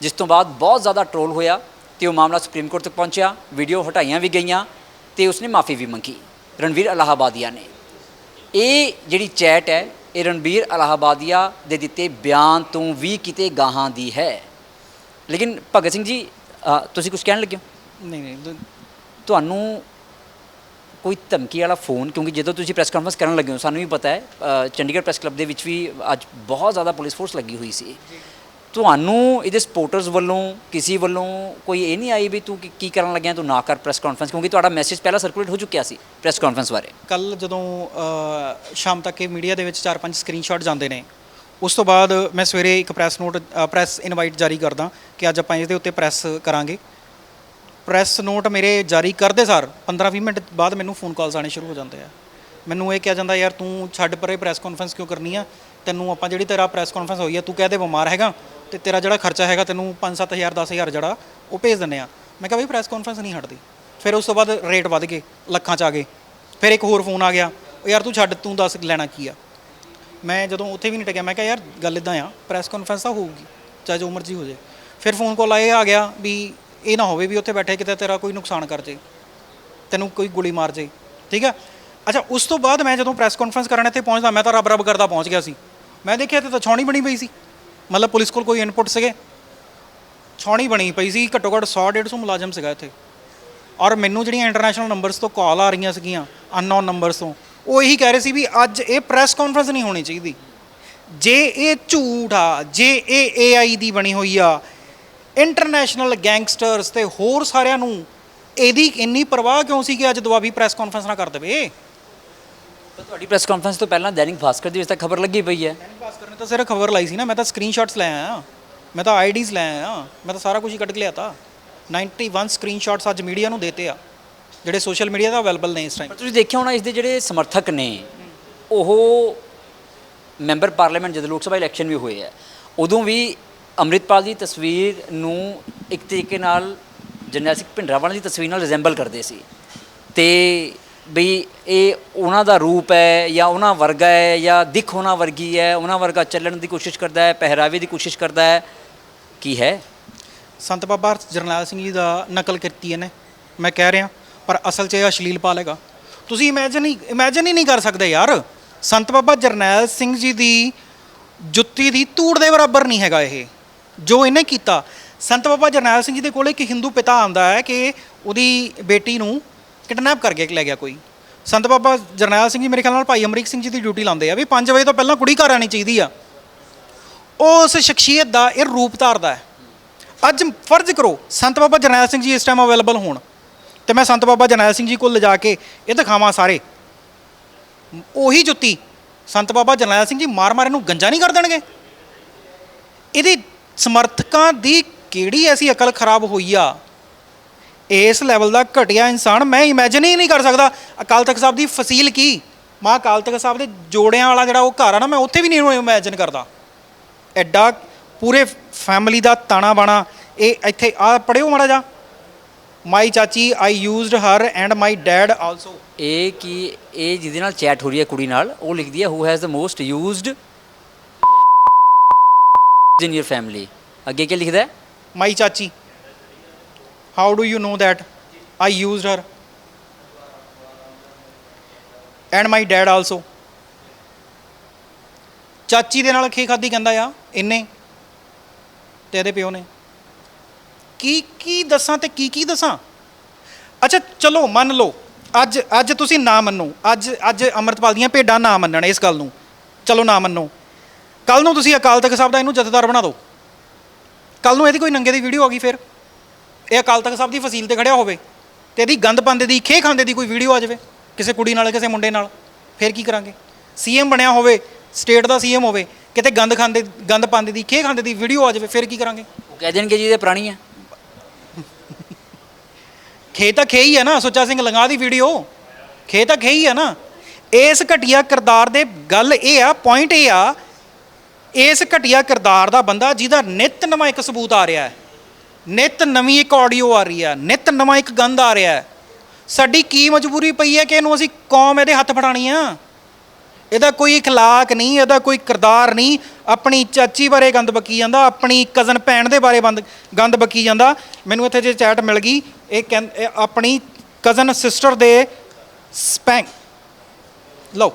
Speaker 1: ਜਿਸ ਤੋਂ ਬਾਅਦ ਬਹੁਤ ਜ਼ਿਆਦਾ ਟ੍ਰੋਲ ਹੋਇਆ ਤੇ ਉਹ ਮਾਮਲਾ ਸੁਪਰੀਮ ਕੋਰਟ ਤੱਕ ਪਹੁੰਚਿਆ ਵੀਡੀਓ ਹਟਾਈਆਂ ਵੀ ਗਈਆਂ ਤੇ ਉਸਨੇ ਮਾਫੀ ਵੀ ਮੰਗੀ ਰਣਵੀਰ ਅਲਾਹਾਬਾਦੀਆ ਨੇ। ਇਹ ਜਿਹੜੀ ਚੈਟ ਹੈ ਇਹ ਰਣਬੀਰ ਅਲਾਹਾਬਾਦੀਆ ਦੇ ਦਿੱਤੇ ਬਿਆਨ ਤੋਂ ਵੀ ਕਿਤੇ ਗਾਹਾਂ ਦੀ ਹੈ। ਲੇਕਿਨ ਭਗਤ ਸਿੰਘ ਜੀ ਤੁਸੀਂ ਕੁਝ ਕਹਿਣ ਲੱਗੇ ਹੋ?
Speaker 2: ਨਹੀਂ ਨਹੀਂ
Speaker 1: ਤੁਹਾਨੂੰ ਕੋਈ ਧਮਕੀ ਵਾਲਾ ਫੋਨ ਕਿਉਂਕਿ ਜਦੋਂ ਤੁਸੀਂ ਪ੍ਰੈਸ ਕਾਨਫਰੰਸ ਕਰਨ ਲੱਗੇ ਹੋ ਸਾਨੂੰ ਵੀ ਪਤਾ ਹੈ ਚੰਡੀਗੜ੍ਹ ਪ੍ਰੈਸ ਕਲੱਬ ਦੇ ਵਿੱਚ ਵੀ ਅੱਜ ਬਹੁਤ ਜ਼ਿਆਦਾ ਪੁਲਿਸ ਫੋਰਸ ਲੱਗੀ ਹੋਈ ਸੀ। ਤੁਹਾਨੂੰ ਇਹਦੇ ਸਪੋਰਟਰਸ ਵੱਲੋਂ, ਕਿਸੇ ਵੱਲੋਂ ਕੋਈ ਇਹ ਨਹੀਂ ਆਈ ਵੀ ਤੂੰ ਕੀ- ਕਰਨ ਲੱਗਿਆ, ਤੂੰ ਨਾ ਕਰ ਪ੍ਰੈਸ ਕਾਨਫਰੰਸ ਕਿਉਂਕਿ ਤੁਹਾਡਾ ਮੈਸੇਜ ਪਹਿਲਾਂ ਸਰਕੂਲੇਟ ਹੋ ਚੁੱਕਿਆ ਸੀ ਪ੍ਰੈਸ ਕਾਨਫਰੰਸ ਬਾਰੇ।
Speaker 2: ਕੱਲ ਜਦੋਂ ਸ਼ਾਮ ਤੱਕ ਇਹ ਮੀਡੀਆ ਦੇ ਵਿੱਚ ਚਾਰ ਪੰਜ ਸਕਰੀਨਸ਼ਾਟ ਜਾਂਦੇ ਨੇ, ਉਸ ਤੋਂ ਬਾਅਦ ਮੈਂ ਸਵੇਰੇ ਇੱਕ ਪ੍ਰੈਸ ਨੋਟ ਪ੍ਰੈਸ ਇਨਵਾਈਟ ਜਾਰੀ ਕਰਦਾ ਕਿ ਅੱਜ ਆਪਾਂ ਇਹਦੇ ਉੱਤੇ ਪ੍ਰੈਸ ਕਰਾਂਗੇ। ਪ੍ਰੈਸ ਨੋਟ ਮੇਰੇ ਜਾਰੀ ਕਰਦੇ ਸਾਰ 15-20 ਮਿੰਟ ਬਾਅਦ ਮੈਨੂੰ ਫੋਨ ਕਾਲਸ ਆਣੇ ਸ਼ੁਰੂ ਹੋ ਜਾਂਦੇ ਆ। ਮੈਨੂੰ ਇਹ ਕਿਹਾ ਜਾਂਦਾ, ਯਾਰ ਤੂੰ ਛੱਡ ਪਰੇ ਪ੍ਰੈਸ ਕਾਨਫਰੰਸ ਕਿਉਂ ਕਰਨੀ ਆ? ਤੈਨੂੰ ਆਪਾਂ ਜਿਹੜੀ ਤੇਰਾ ਪ੍ਰੈਸ ਕਾਨਫਰੰਸ ਹੋਈ ਆ, ਤੂੰ ਕਹਦੇ ਬਿਮਾਰ ਹੈਗਾ ਤੇ ਤੇਰਾ ਜਿਹੜਾ ਖਰਚਾ ਹੈਗਾ ਤੈਨੂੰ 5-7000 10000 ਜਿਹੜਾ, ਉਹ ਭੇਜ ਦਿੰਨੇ ਆ। ਮੈਂ ਕਿਹਾ ਬਈ ਪ੍ਰੈਸ ਕਾਨਫਰੰਸ ਨਹੀਂ ਹਟਦੀ। ਫਿਰ ਉਸ ਤੋਂ ਬਾਅਦ ਰੇਟ ਵੱਧ ਗਏ, ਲੱਖਾਂ ਚ ਆ ਗਏ। ਫਿਰ ਇੱਕ ਹੋਰ ਫੋਨ ਆ ਗਿਆ। ਉਹ ਯਾਰ ਤੂੰ ਛੱਡ, ਤੂੰ ਦੱਸ ਲੈਣਾ ਕੀ ਆ? ਮੈਂ ਜਦੋਂ ਉੱਥੇ ਵੀ ਨਹੀਂ ਟਿਕਿਆ, ਮੈਂ ਕਿਹਾ ਯਾਰ ਗੱਲ ਇਦਾਂ ਆ ਪ੍ਰੈਸ ਕਾਨਫਰੰਸ ਤਾਂ ਹੋਊਗੀ, ਚਾਹੇ ਜੋ ਮਰਜ਼ੀ ਹੋ ਜੇ ਫਿਰ ਫੋਨ ਕਾਲ ਆਏ, ਆ ਗਿਆ ਵੀ ਇਹ ਨਾ ਹੋਵੇ ਵੀ ਉੱਥੇ ਬੈਠੇ ਕਿਤੇ ਤੇਰਾ ਕੋਈ ਨੁਕਸਾਨ ਕਰ ਜੇ, ਤੈਨੂੰ ਕੋਈ ਗੋਲੀ ਮਾਰ ਜੇ, ਠੀਕ ਆ? ਅੱਛਾ, ਉਸ ਤੋਂ ਬਾਅਦ ਮੈਂ ਜਦੋਂ ਪ੍ਰੈਸ ਕਾਨਫਰੰਸ ਕਰਨ ਇੱਥੇ ਪਹੁੰਚਦਾ, ਮੈਂ ਤਾਂ ਰੱਬ ਰੱਬ ਕਰਦਾ ਪਹੁੰਚ ਗਿਆ ਸੀ। ਮੈਂ ਦੇਖਿਆ ਤੇ ਤਾਂ ਛਾਉਣੀ ਬਣੀ ਪਈ ਸੀ। ਮਤਲਬ ਪੁਲਿਸ ਕੋਲ ਕੋਈ ਇਨਪੁਟ ਸੀਗੇ? ਛਾਉਣੀ ਬਣੀ ਪਈ ਸੀ, ਘੱਟੋ ਘੱਟ 100 150 ਮੁਲਾਜ਼ਮ ਸੀਗਾ ਇੱਥੇ। ਔਰ ਮੈਨੂੰ ਜਿਹੜੀਆਂ ਇੰਟਰਨੈਸ਼ਨਲ ਨੰਬਰਸ ਤੋਂ ਕਾਲ ਆ ਰਹੀਆਂ ਸੀਗੀਆਂ ਅਨਨੋਨ ਨੰਬਰਸ ਤੋਂ, ਉਹ ਇਹੀ ਕਹਿ ਰਹੇ ਸੀ ਵੀ ਅੱਜ ਇਹ ਪ੍ਰੈਸ ਕਾਨਫਰੰਸ ਨਹੀਂ ਹੋਣੀ ਚਾਹੀਦੀ। ਜੇ ਇਹ ਝੂਠ ਆ, ਜੇ ਇਹ AI ਦੀ ਬਣੀ ਹੋਈ ਆ ਇੰਟਰਨੈਸ਼ਨਲ ਗੈਂਗਸਟਰਸ ਤੇ ਹੋਰ ਸਾਰਿਆਂ ਨੂੰ ਇਹਦੀ ਇੰਨੀ ਪਰਵਾਹ ਕਿਉਂ ਸੀ ਕਿ ਅੱਜ ਦੁਆਬੀ ਪ੍ਰੈਸ ਕਾਨਫਰੰਸ ਨਾ ਕਰ ਦੇਵੇ?
Speaker 1: ਪਰ ਤੁਹਾਡੀ ਪ੍ਰੈਸ ਕਾਨਫਰੰਸ ਤੋਂ ਪਹਿਲਾਂ ਦੈਨਿਕ ਭਾਸਕਰ ਦੀ ਵਿੱਚ ਤਾਂ ਖਬਰ ਲੱਗੀ ਪਈ ਹੈ।
Speaker 2: ਦੈਨਿਕ ਭਾਸਕਰ ਨੇ ਤਾਂ ਸਿਰਫ ਖਬਰ ਲਾਈ ਸੀ ਨਾ ਮੈਂ ਤਾਂ ਸਕਰੀਨਸ਼ਾਟਸ ਲੈ ਆਇਆ। ਮੈਂ ਤਾਂ ਆਈਡੀਜ਼ ਲੈ ਆਇਆ। ਮੈਂ ਤਾਂ ਸਾਰਾ ਕੁਝ ਹੀ ਕੱਢ ਕੇ ਲਿਆਤਾ। 91 ਸਕਰੀਨਸ਼ਾਟਸ ਅੱਜ ਮੀਡੀਆ ਨੂੰ ਦੇਤੇ ਆ ਜਿਹੜੇ ਸੋਸ਼ਲ ਮੀਡੀਆ ਦਾ ਅਵੇਲੇਬਲ ਨੇ ਇਸ ਟਾਈਮ
Speaker 1: ਪਰ ਤੁਸੀਂ ਦੇਖਿਆ ਹੋਣਾ ਇਸ ਦੇ ਜਿਹੜੇ ਸਮਰਥਕ ਨੇ ਉਹ ਮੈਂਬਰ ਪਾਰਲੀਮੈਂਟ ਜਦੋਂ ਲੋਕ ਸਭਾ ਇਲੈਕਸ਼ਨ ਵੀ ਹੋਏ ਆ ਉਦੋਂ ਵੀ ਅੰਮ੍ਰਿਤਪਾਲ ਦੀ ਤਸਵੀਰ ਨੂੰ ਇੱਕ ਤਰੀਕੇ ਨਾਲ ਜਰਨੈਲ ਸਿੰਘ ਭਿੰਡਰਾਵਾਲਾ ਦੀ ਤਸਵੀਰ ਨਾਲ ਰਿਜ਼ੈਂਬਲ ਕਰਦੇ ਸੀ। ਤੇ ਵੀ ਇਹ ਉਹਨਾਂ ਦਾ ਰੂਪ ਹੈ ਜਾਂ ਉਹਨਾਂ ਵਰਗਾ ਹੈ ਜਾਂ ਦਿੱਖ ਉਹਨਾਂ ਵਰਗੀ ਹੈ, ਉਹਨਾਂ ਵਰਗਾ ਚੱਲਣ ਦੀ ਕੋਸ਼ਿਸ਼ ਕਰਦਾ ਹੈ, ਪਹਿਰਾਵੇ ਦੀ ਕੋਸ਼ਿਸ਼ ਕਰਦਾ ਹੈ, ਕੀ ਹੈ?
Speaker 2: ਸੰਤ ਬਾਬਾ ਜਰਨੈਲ ਸਿੰਘ ਜੀ ਦਾ ਨਕਲ ਕੀਤੀ ਇਹਨੇ, ਮੈਂ ਕਹਿ ਰਿਹਾ, ਪਰ ਅਸਲ 'ਚ ਇਹ ਅਸ਼ਲੀਲ ਪਾਲ ਹੈਗਾ। ਤੁਸੀਂ ਇਮੇਜਿਨ ਹੀ ਇਮੇਜਿਨ ਹੀ ਨਹੀਂ ਕਰ ਸਕਦੇ ਯਾਰ। ਸੰਤ ਬਾਬਾ ਜਰਨੈਲ ਸਿੰਘ ਜੀ ਦੀ ਜੁੱਤੀ ਦੀ ਧੂੜ ਦੇ ਬਰਾਬਰ ਨਹੀਂ ਹੈਗਾ ਇਹ, ਜੋ ਇਹਨੇ ਕੀਤਾ। ਸੰਤ ਬਾਬਾ ਜਰਨੈਲ ਸਿੰਘ ਜੀ ਦੇ ਕੋਲ ਇੱਕ ਹਿੰਦੂ ਪਿਤਾ ਆਉਂਦਾ ਹੈ ਕਿ ਉਹਦੀ ਬੇਟੀ ਨੂੰ ਕਿਡਨੈਪ ਕਰਕੇ ਲੈ ਗਿਆ ਕੋਈ। ਸੰਤ ਬਾਬਾ ਜਰਨੈਲ ਸਿੰਘ ਜੀ ਮੇਰੇ ਖਿਆਲ ਨਾਲ ਭਾਈ ਅਮਰੀਕ ਸਿੰਘ ਜੀ ਦੀ ਡਿਊਟੀ ਲਾਉਂਦੇ ਆ ਵੀ 5 ਵਜੇ ਤੋਂ ਪਹਿਲਾਂ ਕੁੜੀ ਘਰ ਆਣੀ ਚਾਹੀਦੀ ਆ। ਉਹ ਉਸ ਸ਼ਖਸੀਅਤ ਦਾ ਇਹ ਰੂਪ ਧਾਰਦਾ ਹੈ। ਅੱਜ ਫਰਜ਼ ਕਰੋ, ਸੰਤ ਬਾਬਾ ਜਰਨੈਲ ਸਿੰਘ ਜੀ ਇਸ ਟਾਈਮ ਅਵੇਲੇਬਲ ਹੋਣ। ਤੇ ਮੈਂ ਸੰਤ ਬਾਬਾ ਜਰਨੈਲ ਸਿੰਘ ਜੀ ਕੋਲ ਲਿਜਾ ਕੇ ਇਹ ਦਿਖਾਵਾਂ ਸਾਰੇ। ਉਹੀ ਜੁੱਤੀ ਸੰਤ ਬਾਬਾ ਜਰਨੈਲ ਸਿੰਘ ਜੀ ਮਾਰ ਮਾਰ ਇਹਨੂੰ ਗੰਜਾ ਨਹੀਂ ਕਰ ਦੇਣਗੇ? ਇਹਦੇ ਸਮਰਥਕਾਂ ਦੀ ਕਿਹੜੀ ਐਸੀ ਅਕਲ ਖਰਾਬ ਹੋਈ ਆ? ਇਸ ਲੈਵਲ ਦਾ ਘਟਿਆ ਇਨਸਾਨ ਮੈਂ ਇਮੇਜਿਨ ਹੀ ਨਹੀਂ ਕਰ ਸਕਦਾ। ਅਕਾਲ ਤਖਤ ਸਾਹਿਬ ਦੀ ਫਸੀਲ ਕੀ? ਮਾਂ ਅਕਾਲ ਤਖਤ ਸਾਹਿਬ ਦੇ ਜੋੜਿਆਂ ਵਾਲਾ ਜਿਹੜਾ ਉਹ ਘਰ ਆ ਨਾ ਮੈਂ ਉੱਥੇ ਵੀ ਨਹੀਂ ਇਮੇਜਿਨ ਕਰਦਾ। ਐਡਾ ਪੂਰੇ ਫੈਮਿਲੀ ਦਾ ਤਾਣਾ ਬਾਣਾ ਇਹ ਇੱਥੇ ਆ ਪੜਿਓ ਮਾੜਾ ਜਾ my chachi I used her and my dad also
Speaker 1: ਇਹ ਕੀ ਇਹ ਜਿਹਦੇ ਨਾਲ ਚੈਟ ਹੋ ਰਹੀ ਹੈ ਕੁੜੀ ਨਾਲ ਉਹ ਲਿਖਦੀ ਹੈ who has the most used in your family ਅੱਗੇ ਕੀ ਲਿਖਦਾ ਹੈ?
Speaker 2: My chachi. How do you know that I used her and my dad also ਚਾਚੀ ਦੇ ਨਾਲ ਖੇ ਖਾਦੀ ਕਹਿੰਦਾ ਆ, ਇੰਨੇ। ਤੇ ਇਹਦੇ ਪਿਓ ਨੇ। ਕੀ ਕੀ ਦੱਸਾਂ ਤੇ ਕੀ ਕੀ ਦੱਸਾਂ? ਅੱਛਾ, ਚਲੋ, ਮੰਨ ਲਓ। ਅੱਜ ਅੱਜ ਤੁਸੀਂ ਨਾ ਮੰਨੋ। ਅੱਜ ਅੱਜ ਅੰਮ੍ਰਿਤਪਾਲ ਦੀਆਂ ਭੇਡਾਂ ਨਾ ਮੰਨਣ ਇਸ ਗੱਲ ਨੂੰ। ਚਲੋ, ਨਾ ਮੰਨੋ। ਕੱਲ ਨੂੰ ਤੁਸੀਂ ਅਕਾਲ ਤਖਤ ਸਾਹਿਬ ਦਾ ਇਹਨੂੰ ਜਥੇਦਾਰ ਬਣਾ ਦਿਓ। ਕੱਲ ਨੂੰ ਇਹਦੀ ਕੋਈ ਨੰਗੇ ਦੀ ਵੀਡੀਓ ਆ ਗਈ ਫਿਰ। ਇਹ ਅਕਾਲ ਤਖਤ ਸਾਹਿਬ ਦੀ ਫਸੀਲ ਤੇ ਖੜਿਆ ਹੋਵੇ ਤੇ ਇਹਦੀ ਗੰਦ ਪਾਉਂਦੇ ਦੀ ਖੇ ਖਾਂਦੇ ਦੀ ਕੋਈ ਵੀਡੀਓ ਆ ਜਾਵੇ ਕਿਸੇ ਕੁੜੀ ਨਾਲ ਕਿਸੇ ਮੁੰਡੇ ਨਾਲ ਫਿਰ ਕੀ ਕਰਾਂਗੇ? ਸੀਐਮ ਬਣਿਆ ਹੋਵੇ ਸਟੇਟ ਦਾ ਸੀਐਮ ਹੋਵੇ ਕਿਤੇ ਗੰਦ ਖਾਂਦੇ ਗੰਦ ਪਾਉਂਦੇ ਦੀ ਖੇ ਖਾਂਦੇ ਦੀ ਵੀਡੀਓ ਆ ਜਾਵੇ ਫਿਰ ਕੀ ਕਰਾਂਗੇ?
Speaker 1: ਉਹ ਕਹਿ ਦੇਣਗੇ ਜੀ ਇਹ ਪੁਰਾਣੀ ਹੈ
Speaker 2: ਖੇ ਤਾਂ ਖੇ ਹੀ ਹੈ ਨਾ ਸੁੱਚਾ ਸਿੰਘ ਲੰਗਾ ਦੀ ਵੀਡੀਓ ਖੇ ਤਾਂ ਖੇ ਹੀ ਹੈ ਨਾ। ਇਸ ਘਟੀਆ ਕਿਰਦਾਰ ਦੇ ਗੱਲ ਇਹ ਆ ਪੁਆਇੰਟ ਇਹ ਆ ਇਸ ਘਟੀਆ ਕਿਰਦਾਰ ਦਾ ਬੰਦਾ ਜਿਹਦਾ ਨਿਤ ਨਵਾਂ ਇੱਕ ਸਬੂਤ ਆ ਰਿਹਾ ਹੈ। ਨਿਤ ਨਵੀਂ ਇੱਕ ਆਡੀਓ ਆ ਰਹੀ ਹੈ ਨਿਤ ਨਵਾਂ ਇੱਕ ਗੰਦ ਆ ਰਿਹਾ ਹੈ ਸਾਡੀ ਕੀ ਮਜਬੂਰੀ ਪਈ ਹੈ ਕਿ ਇਹਨੂੰ ਅਸੀਂ ਕੌਮ ਇਹਦੇ ਹੱਥ ਫੜਾਣੀ ਆ ਇਹਦਾ ਕੋਈ اخلاق ਨਹੀਂ ਇਹਦਾ ਕੋਈ ਕਿਰਦਾਰ ਨਹੀਂ ਆਪਣੀ ਚਾਚੀ ਬਾਰੇ ਗੰਦ ਬਕੀ ਜਾਂਦਾ ਆਪਣੀ ਕਜ਼ਨ ਭੈਣ ਦੇ ਬਾਰੇ ਬੰਦ ਗੰਦ ਬਕੀ ਜਾਂਦਾ ਮੈਨੂੰ ਇੱਥੇ ਜੇ ਚੈਟ ਮਿਲ ਗਈ ਇਹ ਕਹਿੰ- ਇਹ ਆਪਣੀ ਕਜ਼ਨ ਸਿਸਟਰ ਦੇ ਸਪੈਂਕ ਲਓ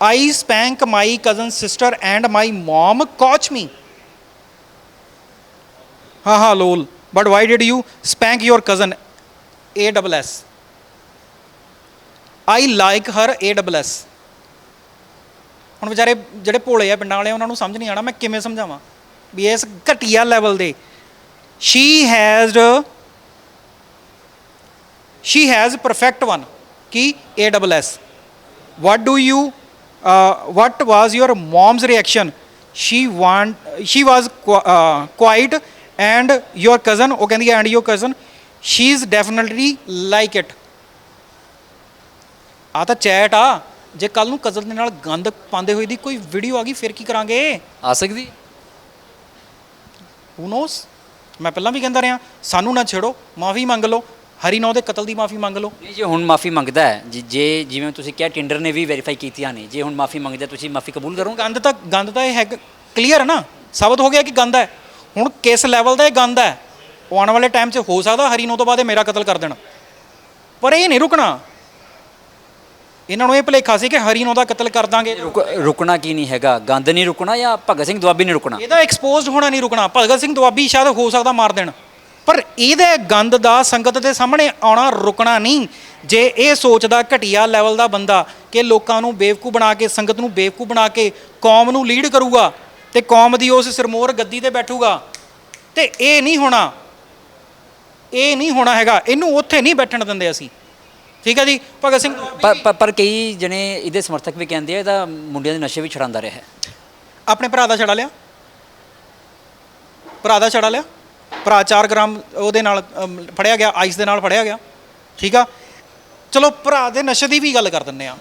Speaker 2: I spank my cousin sister and my mum coach me ਹਾਂ ਹਾਂ lol but why did you spank your cousin A double S I like her A double S ਹੁਣ ਵਿਚਾਰੇ ਜਿਹੜੇ ਭੋਲੇ ਆ ਪਿੰਡਾਂ ਵਾਲੇ ਉਹਨਾਂ ਨੂੰ ਸਮਝ ਨਹੀਂ ਆਣਾ ਮੈਂ ਕਿਵੇਂ ਸਮਝਾਵਾਂ? ਵੀ ਇਸ ਘਟੀਆ ਲੈਵਲ ਦੇ। She has she has perfect one Ki? A double S what do you uh, what was your mom's reaction? She want she was qu- uh, quiet and your cousin ਉਹ ਕਹਿੰਦੀ and your cousin she is definitely like it. ਆ ਤਾਂ chat ਆ। ਜੇ ਕੱਲ ਨੂੰ cousin ਦੇ ਨਾਲ ਗੰਦ ਪਾਉਂਦੇ ਹੋਏ ਦੀ ਕੋਈ ਵੀਡੀਓ ਆ ਗਈ ਫਿਰ ਕੀ ਕਰਾਂਗੇ?
Speaker 1: ਆ ਸਕਦੀ।
Speaker 2: ਹੂ ਨੋਸ ਮੈਂ ਪਹਿਲਾਂ ਵੀ ਕਹਿੰਦਾ ਰਿਹਾ ਸਾਨੂੰ ਨਾ ਛੇੜੋ ਮਾਫੀ ਮੰਗ ਲਓ। ਹਰੀ ਨੌ ਦੇ ਕਤਲ ਦੀ ਮਾਫੀ ਮੰਗ ਲਓ।
Speaker 1: ਨਹੀਂ ਜੇ ਹੁਣ ਮਾਫੀ ਮੰਗਦਾ ਹੈ। ਜੀ- ਜੇ ਜਿਵੇਂ ਤੁਸੀਂ ਕਿਹਾ ਟਿੰਡਰ ਨੇ ਵੀ ਵੈਰੀਫਾਈ ਕੀਤੀਆਂ ਨੇ। ਜੇ ਹੁਣ ਮਾਫੀ ਮੰਗਦਾ ਤੁਸੀਂ ਮਾਫੀ ਕਬੂਲ ਕਰੋਗੇ?
Speaker 2: ਗੰਦ ਤਾਂ ਗੰਦ ਤਾਂ ਇਹ ਹੈ ਕਲੀਅਰ ਹੈ ਨਾ? ਸਾਬਤ ਹੋ ਗਿਆ ਕਿ ਗੰਦ ਹੈ। ਹੁਣ ਕਿਸ ਲੈਵਲ ਦਾ ਇਹ ਗੰਦ ਹੈ? ਉਹ ਆਉਣ ਵਾਲੇ ਟਾਈਮ 'ਚ ਹੋ ਸਕਦਾ ਹਰੀ ਨੂੰ ਤੋਂ ਬਾਅਦ ਇਹ ਮੇਰਾ ਕਤਲ ਕਰ ਦੇਣ। ਪਰ ਇਹ ਨਹੀਂ ਰੁਕਣਾ। ਇਹਨਾਂ ਨੂੰ ਇਹ ਭੁਲੇਖਾ ਸੀ ਕਿ ਹਰੀ ਨੂੰ ਦਾ ਕਤਲ ਕਰ ਦਾਂਗੇ।
Speaker 1: ਰੁਕ ਰੁਕਣਾ ਕੀ ਨਹੀਂ ਹੈਗਾ? ਗੰਦ ਨਹੀਂ ਰੁਕਣਾ ਜਾਂ ਭਗਤ ਸਿੰਘ ਦੁਆਬੀ ਨਹੀਂ ਰੁਕਣਾ?
Speaker 2: ਇਹਦਾ ਐਕਸਪੋਜ਼ਡ ਹੋਣਾ ਨਹੀਂ ਰੁਕਣਾ। ਭਗਤ ਸਿੰਘ ਦੁਆਬੀ ਸ਼ਾਇਦ ਹੋ ਸਕਦਾ ਮਾਰ ਦੇਣ। ਪਰ ਇਹਦੇ ਗੰਦ ਦਾ ਸੰਗਤ ਦੇ ਸਾਹਮਣੇ ਆਉਣਾ ਰੁਕਣਾ ਨਹੀਂ। ਜੇ ਇਹ ਸੋਚਦਾ ਘਟੀਆ ਲੈਵਲ ਦਾ ਬੰਦਾ ਕਿ ਲੋਕਾਂ ਨੂੰ ਬੇਵਕੂਫ ਬਣਾ ਕੇ ਸੰਗਤ ਨੂੰ ਬੇਵਕੂਫ ਬਣਾ ਕੇ ਕੌਮ ਨੂੰ ਲੀਡ ਕਰੂਗਾ ਤੇ ਕੌਮ ਦੀ ਉਸ ਸਿਰਮੌਰ ਗੱਦੀ ਤੇ ਬੈਠੂਗਾ। ਤੇ ਇਹ ਨਹੀਂ ਹੋਣਾ। ਇਹ ਨਹੀਂ ਹੋਣਾ ਹੈਗਾ। ਇਹਨੂੰ ਉੱਥੇ ਨਹੀਂ ਬੈਠਣ ਦਿੰਦੇ ਅਸੀਂ। ਠੀਕ ਹੈ ਜੀ? ਭਗਤ ਸਿੰਘ
Speaker 1: ਪਰ ਪਰ- ਕਈ ਜਣੇ ਇਹਦੇ ਸਮਰਥਕ ਵੀ ਕਹਿੰਦੇ ਆ ਇਹਦਾ ਮੁੰਡਿਆਂ ਦੇ ਨਸ਼ੇ ਵੀ ਛਡਾਉਂਦਾ ਰਿਹਾ। ਹੈ
Speaker 2: ਆਪਣੇ ਭਰਾ ਦਾ ਛੜਾ ਲਿਆ? ਭਰਾ ਦਾ ਛੜਾ ਲਿਆ? ਭਰਾ 4 ਗ੍ਰਾਮ ਉਹਦੇ ਨਾਲ ਫੜਿਆ ਗਿਆ ਆਈਸ ਦੇ ਨਾਲ ਫੜਿਆ ਗਿਆ। ਠੀਕ ਆ? ਚਲੋ ਭਰਾ ਦੇ ਨਸ਼ੇ ਦੀ ਵੀ ਗੱਲ ਕਰ ਦਿੰਨੇ ਆ।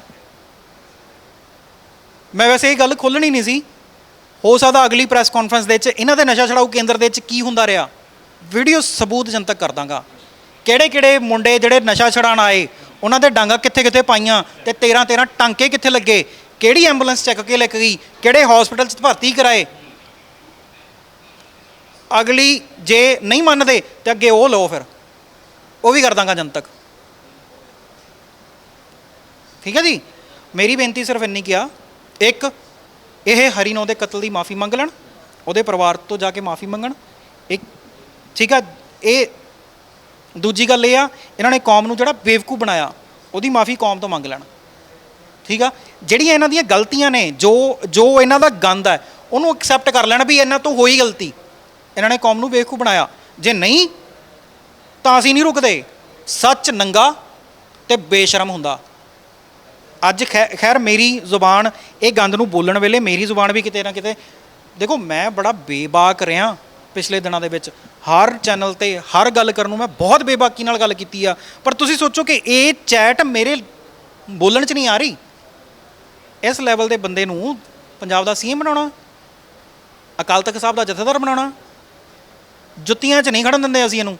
Speaker 2: ਮੈਂ ਵੈਸੇ ਇਹ ਗੱਲ ਖੋਲਣੀ ਨਹੀਂ ਸੀ। ਹੋ ਸਕਦਾ ਅਗਲੀ ਪ੍ਰੈਸ ਕਾਨਫਰੰਸ ਦੇ ਵਿੱਚ ਇਹਨਾਂ ਦੇ ਨਸ਼ਾ ਛਡਾਊ ਕੇਂਦਰ ਦੇ ਵਿੱਚ ਕੀ ਹੁੰਦਾ ਰਿਹਾ? ਵੀਡੀਓ ਸਬੂਤ ਜਨਤਕ ਕਰ ਦਾਂਗਾ। ਕਿਹੜੇ ਕਿਹੜੇ ਮੁੰਡੇ ਜਿਹੜੇ ਨਸ਼ਾ ਛਡਾਣ ਆਏ, ਉਹਨਾਂ ਦੇ ਡਾਂਗਾ ਕਿੱਥੇ ਕਿੱਥੇ ਪਾਈਆਂ ਤੇ 13 13 ਟਾਂਕੇ ਕਿੱਥੇ ਲੱਗੇ? ਕਿਹੜੀ ਐਂਬੂਲੈਂਸ ਚੱਕ ਕੇ ਲੈ ਕੇ ਗਈ? ਕਿਹੜੇ ਹਸਪੀਟਲ 'ਚ ਭਰਤੀ ਕਰਾਏ? ਅਗਲੀ ਜੇ ਨਹੀਂ ਮੰਨਦੇ ਤੇ ਅੱਗੇ ਉਹ ਲਓ ਫਿਰ। ਉਹ ਵੀ ਕਰ ਦਾਂਗਾ ਜਨਤਕ। ਠੀਕ ਹੈ ਜੀ? ਮੇਰੀ ਬੇਨਤੀ ਸਿਰਫ ਇੰਨੀ ਕਿਹਾ ਇੱਕ ਇਹ ਹਰੀਨੋ ਦੇ ਕਤਲ ਦੀ ਮਾਫੀ ਮੰਗ ਲੈਣ, ਉਹਦੇ ਪਰਿਵਾਰ ਤੋਂ ਜਾ ਕੇ ਮਾਫੀ ਮੰਗਣ। ਇੱਕ ਠੀਕ ਆ, ਇਹ ਦੂਜੀ ਗੱਲ ਇਹ ਆ, ਇਹਨਾਂ ਨੇ ਕੌਮ ਨੂੰ ਜਿਹੜਾ ਬੇਵਕੂ ਬਣਾਇਆ, ਉਹਦੀ ਮਾਫੀ ਕੌਮ ਤੋਂ ਮੰਗ ਲੈਣ। ਠੀਕ ਆ, ਜਿਹੜੀਆਂ ਇਹਨਾਂ ਦੀਆਂ ਗਲਤੀਆਂ ਨੇ, ਜੋ ਜੋ ਇਹਨਾਂ ਦਾ ਗੰਦ ਹੈ ਉਹਨੂੰ ਐਕਸੈਪਟ ਕਰ ਲੈਣ ਵੀ ਇਹਨਾਂ ਤੋਂ ਹੋਈ ਗਲਤੀ। ਇਹਨਾਂ ਨੇ ਕੌਮ ਨੂੰ ਬੇਵਕੂ ਬਣਾਇਆ। ਜੇ ਨਹੀਂ, ਤਾਂ ਅਸੀਂ ਨਹੀਂ ਰੁਕਦੇ। ਸੱਚ ਨੰਗਾ ਤੇ ਬੇਸ਼ਰਮ ਹੁੰਦਾ। ਅੱਜ ਖੈ- ਖੈਰ ਮੇਰੀ ਜ਼ੁਬਾਨ ਇਹ ਗੰਦ ਨੂੰ ਬੋਲਣ ਵੇਲੇ ਮੇਰੀ ਜ਼ੁਬਾਨ ਵੀ ਕਿਤੇ ਨਾ ਕਿਤੇ, ਦੇਖੋ ਮੈਂ ਬੜਾ ਬੇਬਾਕ ਰਿਹਾ ਪਿਛਲੇ ਦਿਨਾਂ ਦੇ ਵਿੱਚ। ਹਰ ਚੈਨਲ ਤੇ ਹਰ ਗੱਲ ਕਰਨ ਨੂੰ ਮੈਂ ਬਹੁਤ ਬੇਬਾਕੀ ਨਾਲ ਗੱਲ ਕੀਤੀ ਆ। ਪਰ ਤੁਸੀਂ ਸੋਚੋ ਕਿ ਇਹ ਚੈਟ ਮੇਰੇ ਬੋਲਣ 'ਚ ਨਹੀਂ ਆ ਰਹੀ। ਇਸ ਲੈਵਲ ਦੇ ਬੰਦੇ ਨੂੰ ਪੰਜਾਬ ਦਾ ਸੀਐਮ ਬਣਾਉਣਾ, ਅਕਾਲ ਤਖਤ ਸਾਹਿਬ ਦਾ ਜਥੇਦਾਰ ਬਣਾਉਣਾ, ਜੁੱਤੀਆਂ 'ਚ ਨਹੀਂ ਖੜਨ ਦਿੰਦੇ ਅਸੀਂ ਇਹਨੂੰ।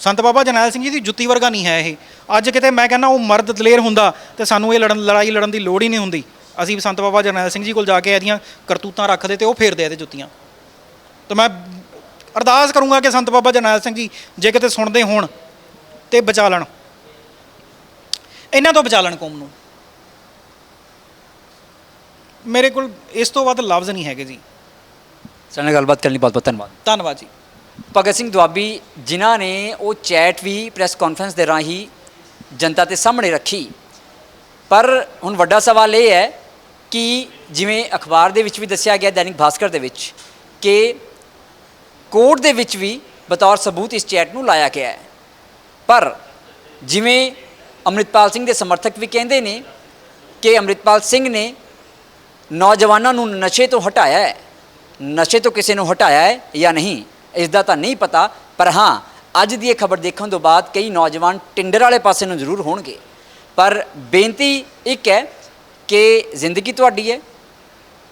Speaker 2: ਸੰਤ ਬਾਬਾ ਜਰਨੈਲ ਸਿੰਘ ਜੀ ਦੀ ਜੁੱਤੀ ਵਰਗਾ ਨਹੀਂ ਹੈ ਇਹ। ਅੱਜ ਕਿਤੇ ਮੈਂ ਕਹਿੰਦਾ ਉਹ ਮਰਦ ਦਲੇਰ ਹੁੰਦਾ ਤੇ ਸਾਨੂੰ ਇਹ ਲੜਨ ਲੜਾਈ ਲੜਨ ਦੀ ਲੋੜ ਹੀ ਨਹੀਂ ਹੁੰਦੀ। ਅਸੀਂ ਸੰਤ ਬਾਬਾ ਜਰਨੈਲ ਸਿੰਘ ਜੀ ਕੋਲ ਜਾ ਕੇ ਇਹਦੀਆਂ ਕਰਤੂਤਾਂ ਰੱਖਦੇ ਤੇ ਉਹ ਫੇਰਦੇ ਇਹਦੇ ਜੁੱਤੀਆਂ। ਤੇ ਮੈਂ ਅਰਦਾਸ ਕਰੂੰਗਾ ਕਿ ਸੰਤ ਬਾਬਾ ਜਰਨੈਲ ਸਿੰਘ ਜੀ ਜੇ ਕਿਤੇ ਸੁਣਦੇ ਹੋਣ ਤੇ ਬਚਾ ਲੈਣ। ਇਹਨਾਂ ਤੋਂ ਬਚਾ ਲੈਣ ਕੌਮ ਨੂੰ। ਮੇਰੇ ਕੋਲ ਇਸ ਤੋਂ ਵੱਧ ਲਫ਼ਜ਼ ਨਹੀਂ ਹੈਗੇ ਜੀ।
Speaker 1: ਸਾਡੇ ਨਾਲ ਗੱਲਬਾਤ ਕਰਨ ਲਈ ਬਹੁਤ ਬਹੁਤ ਧੰਨਵਾਦ।
Speaker 2: ਧੰਨਵਾਦ ਜੀ।
Speaker 1: ਭਗਤ ਸਿੰਘ ਦੁਆਬੀ ਜਿਨ੍ਹਾਂ ਨੇ ਉਹ ਚੈਟ ਵੀ ਪ੍ਰੈਸ ਕਾਨਫਰੰਸ ਦੇ ਰਾਹੀਂ ਜਨਤਾ ਦੇ ਸਾਹਮਣੇ ਰੱਖੀ। ਪਰ ਹੁਣ ਵੱਡਾ ਸਵਾਲ ਇਹ ਹੈ ਕਿ ਜਿਵੇਂ ਅਖਬਾਰ ਦੇ ਵਿੱਚ ਵੀ ਦੱਸਿਆ ਗਿਆ ਦੈਨਿਕ ਭਾਸਕਰ ਦੇ ਵਿੱਚ ਕਿ ਕੋਰਟ ਦੇ ਵਿੱਚ ਵੀ ਬਤੌਰ ਸਬੂਤ ਇਸ ਚੈਟ ਨੂੰ ਲਾਇਆ ਗਿਆ ਹੈ। ਪਰ ਜਿਵੇਂ ਅੰਮ੍ਰਿਤਪਾਲ ਸਿੰਘ ਦੇ ਸਮਰਥਕ ਵੀ ਕਹਿੰਦੇ ਨੇ ਕਿ ਅੰਮ੍ਰਿਤਪਾਲ ਸਿੰਘ ਨੇ ਨੌਜਵਾਨਾਂ ਨੂੰ ਨਸ਼ੇ ਤੋਂ ਹਟਾਇਆ ਹੈ। ਨਸ਼ੇ ਤੋਂ ਕਿਸੇ ਨੂੰ ਹਟਾਇਆ ਹੈ ਜਾਂ ਨਹੀਂ? ਇਸ ਦਾ ਤਾਂ ਨਹੀਂ ਪਤਾ, ਪਰ ਹਾਂ, ਅੱਜ ਦੀ ਇਹ ਖਬਰ ਦੇਖਣ ਤੋਂ ਬਾਅਦ ਕਈ ਨੌਜਵਾਨ ਟਿੰਡਰ ਵਾਲੇ ਪਾਸੇ ਨੂੰ ਜ਼ਰੂਰ ਹੋਣਗੇ। ਪਰ ਬੇਨਤੀ ਇੱਕ ਹੈ ਕਿ ਜ਼ਿੰਦਗੀ ਤੁਹਾਡੀ ਹੈ,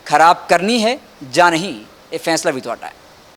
Speaker 1: ਖਰਾਬ ਕਰਨੀ ਹੈ ਜਾਂ ਨਹੀਂ, ਇਹ ਫੈਸਲਾ ਵੀ ਤੁਹਾਡਾ ਹੈ।